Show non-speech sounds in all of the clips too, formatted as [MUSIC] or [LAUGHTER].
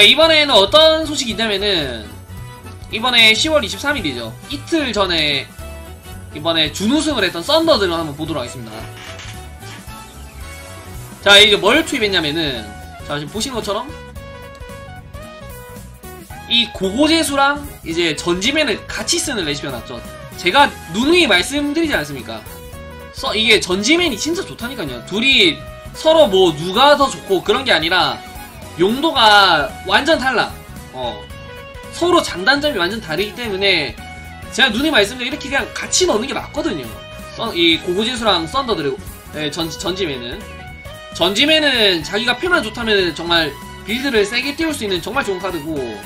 자, 이번에는 어떤 소식이 있냐면은 이번에 10월 23일이죠. 이틀 전에 이번에 준우승을 했던 썬더들을 한번 보도록 하겠습니다. 자, 이제 뭘 투입했냐면은 자, 지금 보시는 것처럼 이 고고재수랑 이제 전지맨을 같이 쓰는 레시피가 나왔죠. 제가 누누이 말씀드리지 않습니까? 서, 이게 전지맨이 진짜 좋다니까요. 둘이 서로 뭐 누가 더 좋고 그런 게 아니라 용도가 완전 달라. 어. 서로 장단점이 완전 다르기 때문에 제가 눈이 말씀드린 이렇게 그냥 같이 넣는 게 맞거든요. 썬- 이 고고지수랑 썬더 드래고 네, 전, 전지맨은 전지맨은 자기가 패만 좋다면 정말 빌드를 세게 띄울 수 있는 정말 좋은 카드고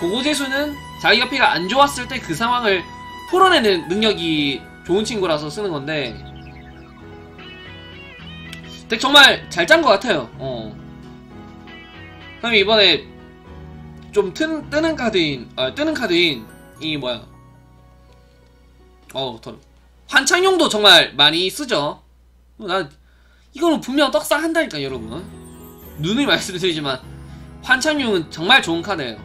고고재수는 자기가 패가 안 좋았을 때 그 상황을 풀어내는 능력이 좋은 친구라서 쓰는 건데 덱 정말 잘 짠 것 같아요. 어. 그럼 이번에 좀 튼, 뜨는 카드인, 아, 뜨는 카드인, 이 뭐야. 어, 더. 환창용도 정말 많이 쓰죠. 나, 이거는 분명 떡상 한다니까, 여러분. 눈을 말씀드리지만, 환창용은 정말 좋은 카드예요.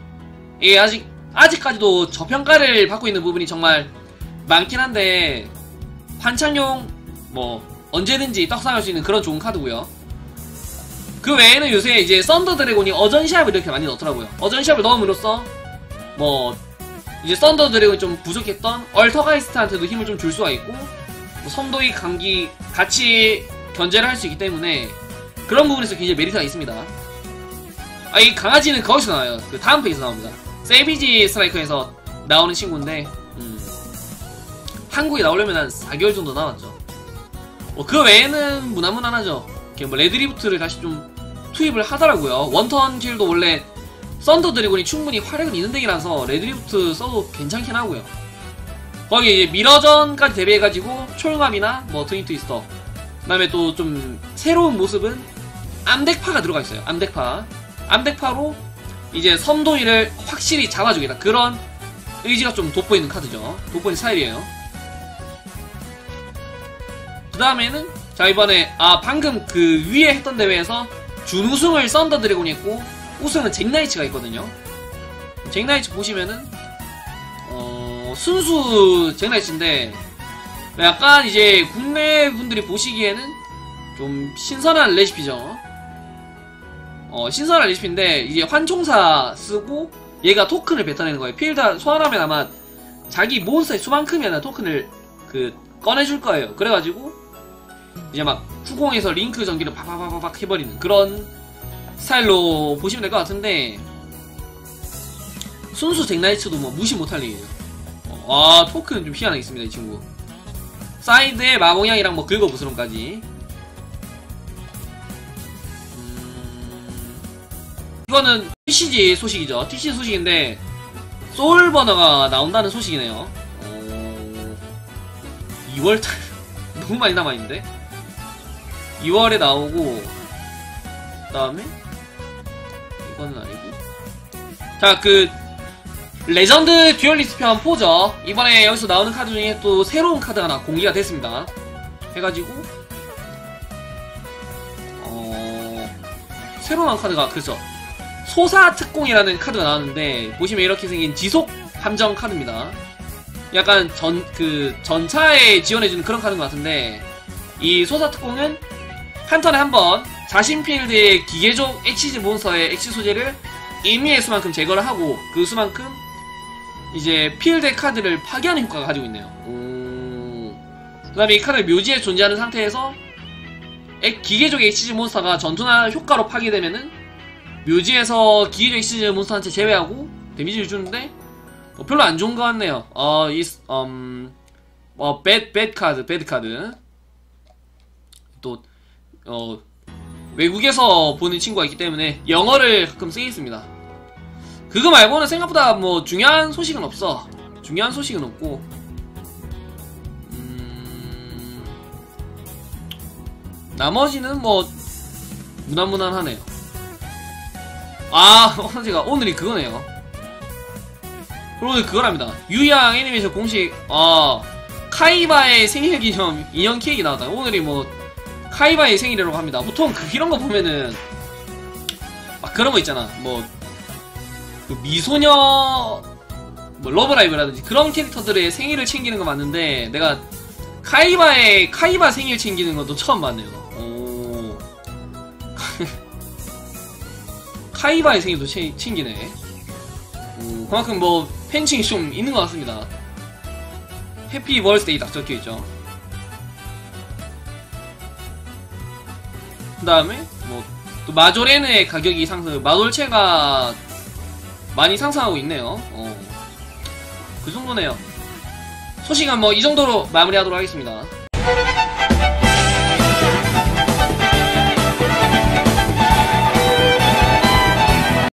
이게 아직, 아직까지도 저평가를 받고 있는 부분이 정말 많긴 한데, 환창용, 뭐, 언제든지 떡상할 수 있는 그런 좋은 카드고요 그 외에는 요새 이제 썬더 드래곤이 어전 시합을 이렇게 많이 넣더라고요. 어전 시합을 넣음으로써 뭐 이제 썬더 드래곤이 좀 부족했던 얼터가이스트한테도 힘을 좀 줄 수가 있고 뭐 선도의 감기 같이 견제를 할 수 있기 때문에 그런 부분에서 굉장히 메리트가 있습니다. 아 이 강아지는 거기서 나와요. 그 다음 페이지에서 나옵니다. 세비지 스트라이커에서 나오는 친구인데 음, 한국에 나오려면 한 4개월 정도 남았죠. 뭐그 외에는 무난무난하죠. 뭐 레드리부트를 다시 좀 투입을 하더라고요. 원턴 킬도 원래 썬더 드래곤이 충분히 화력은 있는 덱이라서 레드리부트 써도 괜찮긴 하고요. 거기 이제 미러전까지 대비해가지고 촐갑이나 뭐 트윈 트위스터 그 다음에 또 좀 새로운 모습은 암덱파가 들어가 있어요. 암덱파. 암덱파로 이제 선도이를 확실히 잡아주겠다. 그런 의지가 좀 돋보이는 카드죠. 돋보이는 스타일이에요. 그 다음에는 자 이번에 아 방금 그 위에 했던 대회에서 준우승을 썬더 드래곤이 했고 우승은 잭나이츠가 있거든요. 잭나이츠 보시면은 어 순수 잭나이츠인데 약간 이제 국내 분들이 보시기에는 좀 신선한 레시피죠. 어 신선한 레시피인데 이제 환총사 쓰고 얘가 토큰을 뱉어내는 거예요. 필드 소환하면 아마 자기 몬스터의 수만큼이 아니라 토큰을 그 꺼내줄 거예요. 그래가지고 이제 막 후공에서 링크 전기를 파파파파팍 해버리는 그런 스타일로 보시면 될 것 같은데 순수 잭나이츠도 뭐 무시 못할 일이에요. 어, 아 토크는 좀 희한하게 있습니다 이 친구. 사이드에 마몽양이랑 뭐 긁어부스럼까지. 음... 이거는 TCG 소식이죠. TCG 소식인데 소울버너가 나온다는 소식이네요. 어... 2월달 [LAUGHS] 너무 많이 남아있는데? 2월에 나오고 그 다음에 이거는 아니고. 자 그 레전드 듀얼리스트 편 4죠. 이번에 여기서 나오는 카드 중에 또 새로운 카드가 하나 공개가 됐습니다. 해가지고 어 새로 나온 카드가 그렇죠 소사 특공이라는 카드가 나왔는데 보시면 이렇게 생긴 지속 함정 카드입니다. 약간 전 그 전차에 지원해주는 그런 카드인 것 같은데 이 소사 특공은 한 턴에 한 번 자신 필드의 기계종 HG 몬스터의 X 소재를 임의의 수만큼 제거를 하고 그 수만큼 이제 필드의 카드를 파괴하는 효과가 가지고 있네요. 그 다음에 이 카드를 묘지에 존재하는 상태에서 액- 기계종 HG 몬스터가 전투나 효과로 파괴되면은 묘지에서 기계종 HG 몬스터한테 제외하고 데미지를 주는데 어, 별로 안 좋은 것 같네요. 어, 이, 음, 어, 배드, 배드 카드, 배드 카드. 또, 어, 외국에서 보는 친구가 있기 때문에 영어를 가끔 쓰겠습니다. 그거 말고는 생각보다 뭐 중요한 소식은 없어. 중요한 소식은 없고. 음, 나머지는 뭐 무난무난하네요. 아, [LAUGHS] 제가 오늘이 그거네요. 오늘 그거랍니다. 유양 애니메이션 공식 어 카이바의 생일 기념 인형 케이크 나왔다. 오늘이 뭐 카이바의 생일이라고 합니다. 보통 그 이런 거 보면은 막 그런 거 있잖아. 뭐 그 미소녀 뭐 러브라이브라든지 그런 캐릭터들의 생일을 챙기는 거 맞는데 내가 카이바의 카이바 생일 챙기는 것도 처음 봤네요. 오. [LAUGHS] 카이바의 생일도 챙, 챙기네. 오, 그만큼 뭐 팬층이 좀 있는 것 같습니다. 해피 버스데이 딱 적혀 있죠. 그 다음에 뭐 또 마조레는의 가격이 상승, 마돌체가 많이 상승하고 있네요. 어. 그 정도네요. 소식은 뭐 이 정도로 마무리하도록 하겠습니다.